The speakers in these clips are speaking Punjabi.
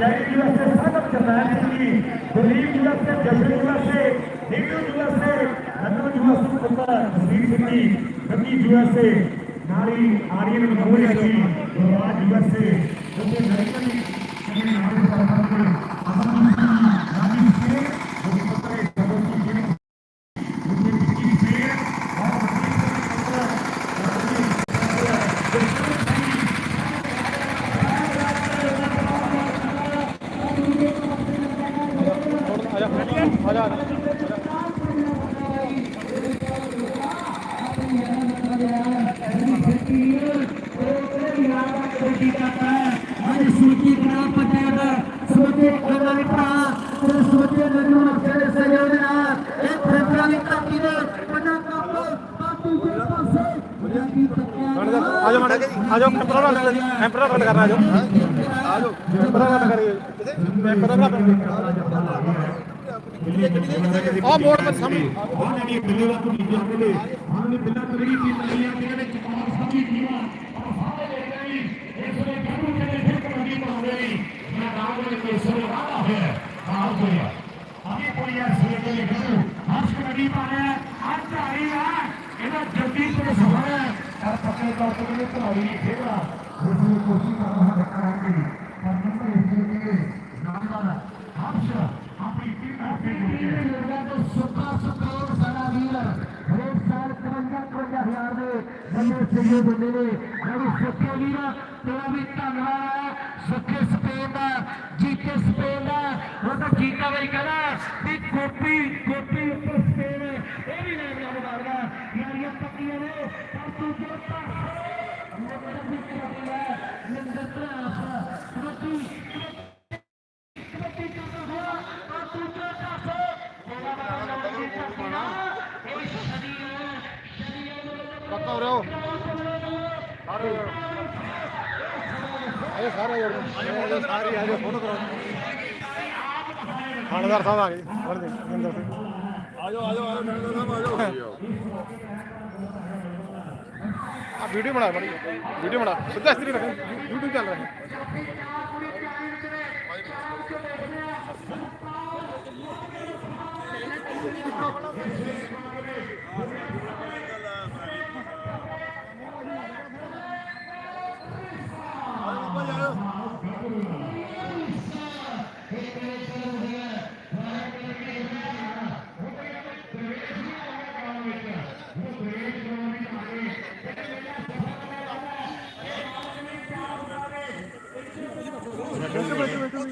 Jain USA Sagar Jarnail Singh ji Gurdeep USA Jashan USA Neeru USA Nannu USA ਪੁੱਤਰ ਜਸਵੀਰ ਸਿੰਘ ਜੀ ਗੱਗੀ ਯੂਐਸਏ ਨਾਲੀ ਆਰੀਅਨ ਮਨੋਜ ਜੀ ਗੁਰਵਾਜ ਯੂਐਸਏ ਉਹਦੇ ਅਮਰੀਕਨ ਜਿਹੜੇ ਨਾਮ ਸਰਕਾਰ ਦੇ ਅਮਨ ਸਿੰਘ ਰਾਜੀ ਸਿੰਘ ਉਹ ਪੁੱਤਰ ਜਗਤ ਸਿੰਘ ਜੀ ਉਹਦੇ ਵਿੱਕੀ ਸਿੰਘ ਔਰ ਅੱਜ ਸੂਚੀ ਗ੍ਰਾਮ ਪੰਚਾਇਤ ਸੋਚੇ ਉਹਨਾਂ ਦੇ ਭਰਾ ਤੇ ਸੋਚੇ ਮੈਨੂੰ ਅਫਸਰ ਸਹਿਯੋਗ ਨਾਲ ਇਹ ਫੈਸਲਾ ਦੀ ਧਰਤੀ ਦੇ ਵੱਡਾ ਕੰਮ ਬਾਪੂ ਦੇ ਪਾਸੇ ਪੰਜਾਬੀ ਤੱਕਿਆ ਆ ਜਾਓ ਮਾੜਾ ਆ ਜਾਓ ਮੈਂਬਰ ਨਾਲ ਮੈਂਬਰ ਨਾਲ ਗੱਲ ਕਰਨਾ ਆ ਜਾਓ ਆ ਜਾਓ ਮੈਂਬਰ ਨਾਲ ਗੱਲ ਕਰੀਏ ਮੈਂਬਰ ਨਾਲ ਆ ਮੋੜ ਪਰ ਸਾਹਮਣੇ। ਉਹਨਾਂ ਨੇ ਬਿੱਲੇ ਦਾ ਤੋਂ ਨੀਚੇ ਆਉਂਦੇ ਉਹਨਾਂ ਨੇ ਬਿੱਲਾ ਤਗੜੀ ਟੀਮ ਲਈ ਆ ਜਿਹਦੇ ਵਿੱਚ ਕਮਾਲ ਸਾਡੀ ਟੀਮ ਆ ਔਰ ਸਾਰੇ ਦੇਖ ਰਹੇ ਨੇ ਇਸ ਵੇਲੇ ਕਾਹਨੂੰ ਕਹਿੰਦੇ ਫਿਰ ਕਬੱਡੀ ਬਣਾਉਂਦੇ ਨੇ ਮੈਂ ਨਾਮ ਦੇ ਕੇ ਸੋਰੇ ਵਾਦਾ ਹੋਇਆ ਆਹ ਹੋਇਆ ਅਭੀ ਕੋਈ ਆ ਸਵੇਰੇ ਕੇ ਲਿਖੂ ਹਰਸ਼ ਕਬੱਡੀ ਪਾਣਾ ਅੱਜ ਆਈ ਆ ਇਹਦਾ ਜਲਦੀ ਤੋਂ ਸਵਾਲ ਹੈ ਪਰ ਪੱਕੇ ਤੌਰ ਤੇ ਕਹਿੰਦੇ ਖਿਡਾਰੀ ਨਹੀਂ ਖੇਡਦਾ ਉਸ ਨੂੰ ਕੋਸ਼ਿਸ਼ ਕਰ ਰਹਾ ਕਰਾਂਗੇ ਬੰਦੇ ਸਹਿਯੋਗ ਦਿੰਦੇ ਨੇ। ਜਿਹੜੀ ਸੁੱਕੇ ਵੀਰ ਤੇਰਾ ਵੀ ਧੰਨਵਾਦ ਹੈ ਸੁੱਕੇ ਸਪੇਨ ਦਾ, ਜੀਤੇ ਸਪੇਨ ਦਾ। ਉਹ ਤਾਂ ਜੀਤਾ ਬਈ ਕਹਿੰਦਾ ਵੀ ਕੋਪੀ ਕੋਪੀ ਉੱਪਰ ਸਪੇਨ ਇਹ ਵੀ ਨਾਮ ਨਾਲ ਮਾਰਦਾ ਯਾਰੀਆਂ ਪੱਕੀਆਂ ਨੇ। ਪਰ ਤੂੰ ਜੋ ਪਾਸੇ ਨੰਬਰ ਵੀ ਕਰਦੀ ਹੈ। ਨੰਬਰ ਤਰਾਸ ਕਬੱਡੀ ਕਬੱਡੀ ਕਰਦਾ ਹੋਇਆ ਪਰ ਤੂੰ ਜੋ ਪਾਸੇ ਤੇਰਾ ਬੜਾ ਨਾਮ ਦੀ ਕਰਨਾ ਇਹ ਸਦੀ ਹੈ। ਸਦੀ ਹੈ। ਪੱਕਾ ਹੋ ਰਹੋ ਸਾਰੇ ਆਏ ਸਾਰੇ ਆਏ ਸਾਰੇ ਆ ਜਾਓ ਫੋਟੋ ਕਰਾਓ ਥਾਣੇਦਾਰ ਸਾਹਿਬ ਆ ਗਏ। ਫੜ ਦੇ ਜਿੰਦਰ ਸਿੰਘ। ਆ ਜਾਓ ਆ ਜਾਓ ਆ ਜਾਓ ਸਾਹਿਬ ਆ ਜਾਓ ਆ ਵੀਡੀਓ ਬਣਾ। ਬੜੀ ਵੀਡੀਓ ਬਣਾ। ਸਿੱਧਾ ਇਸਤਰੀ ਰੱਖ। YouTube ਚੱਲ ਰਿਹਾ।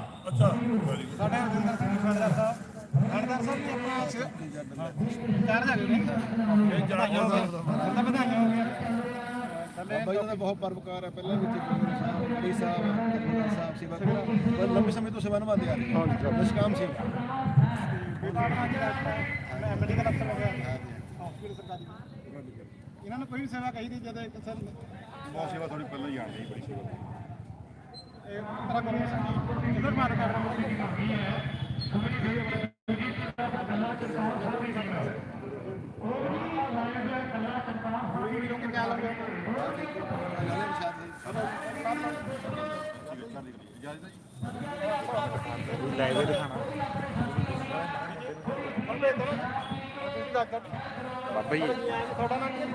ਸਾਡੇ ਰਜਿੰਦਰ ਸਿੰਘ ਖਾਨਦਾਰ ਸਾਹਿਬ ਖਾਨਦਾਰ ਸਾਹਿਬ ਜੀ ਆਪਣਾ ਚਾਰ ਜਾ ਗਏ ਨੇ। ਇਹ ਤਾਂ ਵਧਾਈਆਂ ਹੋ ਗਈਆਂ? ਬਾਬਾ ਜੀ ਦਾ ਬਹੁਤ ਪਰਵਕਾਰ ਹੈ ਪਹਿਲਾਂ ਵੀ ਇੱਥੇ ਗੁਰੂ ਸਾਹਿਬ ਅਲੀ ਸਾਹਿਬ ਗੁਰੂ ਸਾਹਿਬ ਸੇਵਾ ਕਰ ਲੰਬੇ ਸਮੇਂ ਤੋਂ ਸੇਵਾ ਨਿਭਾਉਂਦੇ ਆ ਰਹੇ ਹਾਂ ਨਿਸ਼ਕਾਮ ਸੇਵਾ ਮੈਂ ਮੈਡੀਕਲ ਅਫਸਰ ਹੋ ਗਿਆ ਹਸਪੀਟਲ ਸਰਕਾਰੀ ਇਹਨਾਂ ਨੂੰ ਕੋਈ ਵੀ ਸੇਵਾ ਕਹੀ ਦੀ ਜਦੋਂ ਇੱਕ ਸਰ ਬਹੁਤ ਸੇਵਾ ਥੋੜੀ ਪਹਿਲਾਂ ਹੀ ਆਣੀ ਬੜੀ ਸੇਵਾ। ਇਹ ਤਰ੍ਹਾਂ ਕਰੋ ਇਧਰ ਮਾਰ ਕਰ ਲੈ ਦੇ ਦਿਖਾਣਾ ਬਾਬਾ ਜੀ। ਤੁਹਾਡਾ ਨਾਮ ਕੀ ਹੈ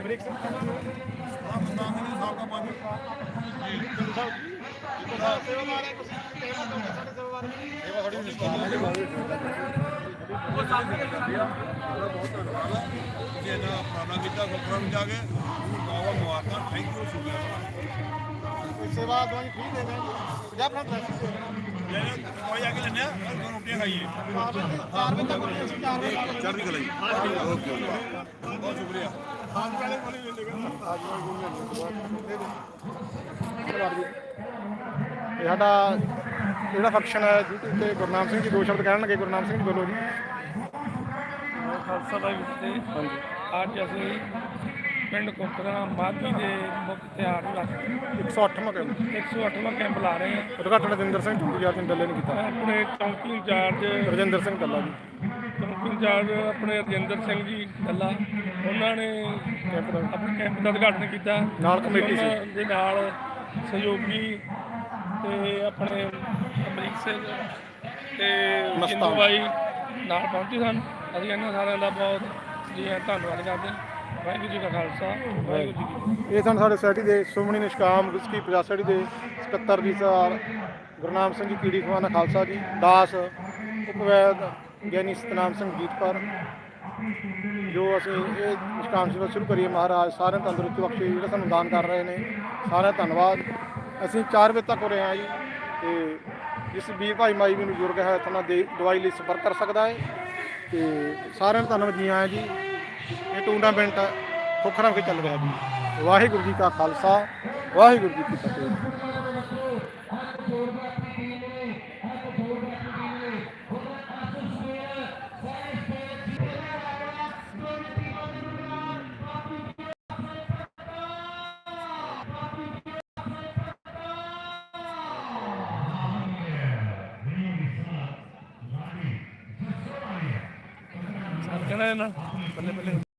ਅਮਰੀਕ ਸਿੰਘ ਸੇਵਾਦਾਰ ਹੈ ਤੁਸੀਂ ਸੇਵਾ ਤੋਂ ਸਾਡੇ ਸੇਵਾਦਾਰ ਸੇਵਾ ਥੋੜੀ ਜੀ ਇਹਨਾਂ ਆਪਣਾ ਕੀਤਾ ਖੋਖਰਾ ਵਿੱਚ ਜਾ ਕੇ। ਬਾਬਾ ਮੁਬਾਰਕਾਂ ਥੈਂਕ ਯੂ ਸ਼ੁਕਰੀਆ ਸੇਵਾ ਦਵਾਈ ਫ੍ਰੀ ਦੇ ਦਾਂਗੇ 50 ਫਰੰਟ ਕੋਈ ਆ ਕੇ ਲੈਣੇ ਆ ਦੋ ਰੋਟੀਆਂ ਖਾਈਏ। ਚਾਰ ਵਜੇ ਤੱਕ ਅਸੀਂ ਚਾਰ ਵਜੇ ਤੱਕ ਚੜ੍ਹਦੀ ਕਲਾ ਜੀ। ਓਕੇ ਬਹੁਤ ਸ਼ੁਕਰੀਆ। ਅੱਜ ਵਾਲੇ ਕੋਲ ਹੀ ਮਿਲੇਗਾ ਇਹ ਸਾਡਾ ਜਿਹੜਾ ਫੰਕਸ਼ਨ ਹੈ YouTube ਤੇ ਗੁਰਨਾਮ ਸਿੰਘ ਜੀ ਦੋ ਸ਼ਬਦ ਕਹਿਣਗੇ ਗੁਰਨਾਮ ਸਿੰਘ ਜੀ ਬੋਲੋ ਜੀ। ਖਾਲਸਾ ਵਾਹਿਗੁਰੂ ਜੀ ਹਾਂਜੀ ਅੱਜ ਅਸੀਂ ਪਿੰਡ ਕੋਕਰਾ ਮਾਝੀ ਦੇ ਮੁੱਖ ਤਿਆਰ ਰੱਖ 108ਵਾਂ ਕੈਂਪ 108ਵਾਂ ਕੈਂਪ ਲਾ ਰਹੇ ਹਾਂ। ਉਦਘਾਟਨ ਰਜਿੰਦਰ ਸਿੰਘ ਚੂੜੀਆ ਨੇ ਡੱਲੇ ਨੇ ਕੀਤਾ। ਆਪਣੇ ਚੌਂਕੀ ਇੰਚਾਰਜ ਰਜਿੰਦਰ ਸਿੰਘ ਦੱਲਾ ਜੀ। ਚੌਂਕੀ ਇੰਚਾਰਜ ਆਪਣੇ ਰਜਿੰਦਰ ਸਿੰਘ ਜੀ ਗੱਲਾ ਉਹਨਾਂ ਨੇ ਕੈਂਪ ਦਾ। ਆਪਣੇ ਕੈਂਪ ਦਾ ਉਦਘਾਟਨ ਕੀਤਾ। ਨਾਲ ਕਮੇਟੀ ਸੀ। ਦੇ ਨਾਲ ਸਹਿਯੋਗੀ ਤੇ ਆਪਣੇ ਅਮਰੀਕ ਸਿੰਘ ਤੇ ਮਸਤਾਨ। ਬਾਈ ਨਾਲ ਪਹੁੰਚੇ ਸਨ। ਅਸੀਂ ਇਹਨਾਂ ਸਾਰਿਆਂ ਦਾ ਬਹੁਤ ਜੀ ਧੰਨਵਾਦ ਕਰਦੇ ਹਾਂ। ਵਾਹਿਗੁਰੂ ਜੀ ਕਾ ਖਾਲਸਾ, ਵਾਹਿਗੁਰੂ ਜੀ ਕੀ ਫਤਿਹ। ਇਹ ਸਨ ਸਾਡੇ ਸੋਸਾਇਟੀ ਦੇ ਸੁਮਣੀ ਨਿਸ਼ਕਾਮ ਵਿਸਕੀ ਪੰਜਾ ਦੇ ਸਕੱਤਰ ਜੀ ਸਰ ਗੁਰਨਾਮ ਸਿੰਘ ਜੀ ਕੀੜੀ ਖਵਾਨਾ ਖਾਲਸਾ ਜੀ, ਦਾਸ ਉਪਵੈਦ ਗਿਆਨੀ ਸਤਨਾਮ ਸਿੰਘ ਜੀਤਪੁਰ ਜੋ ਅਸੀਂ ਇਹ ਨਿਸ਼ਕਾਮ ਸੇਵਾ ਸ਼ੁਰੂ ਕਰੀਏ ਮਹਾਰਾਜ, ਸਾਰਿਆਂ ਨੂੰ ਤੰਦਰੁਸਤੀ ਬਖਸ਼ੇ, ਜਿਹੜਾ ਸਾਨੂੰ ਦਾਨ ਕਰ ਰਹੇ ਨੇ, ਸਾਰਿਆਂ ਦਾ ਧੰਨਵਾਦ। ਅਸੀਂ 4 ਵਜੇ ਤੱਕ ਹੋ ਰਹੇ ਹਾਂ ਜੀ ਤੇ ਜਿਸ ਵੀਰ ਭਾਈ ਮਾਈ ਵੀ ਨੂੰ ਬਜ਼ੁਰਗ ਹੈ ਤੁਹਾਨੂੰ ਦੇ ਦਵਾਈ ਲਈ ਸੰਪਰਕ ਕਰ ਸਕਦਾ ਹੈ। ਤੇ ਸਾਰਿਆਂ ਨੂੰ ਧੰਨਵਾਦ ਜੀ, ਆਇਆਂ ਜੀ। ਇਹ ਟੂਰਨਾਮੈਂਟ ਖੋਖਰਾ ਕੇ ਚੱਲ ਰਿਹਾ ਜੀ। ਵਾਹਿਗੁਰੂ ਜੀ ਕਾ ਖਾਲਸਾ, ਵਾਹਿਗੁਰੂ ਜੀ ਕੀ ਫਤਿਹ। ਸਰ ਕਹਿੰਦਾ ਇਹਨਾਂ ਬੱਲੇ ਬੱਲੇ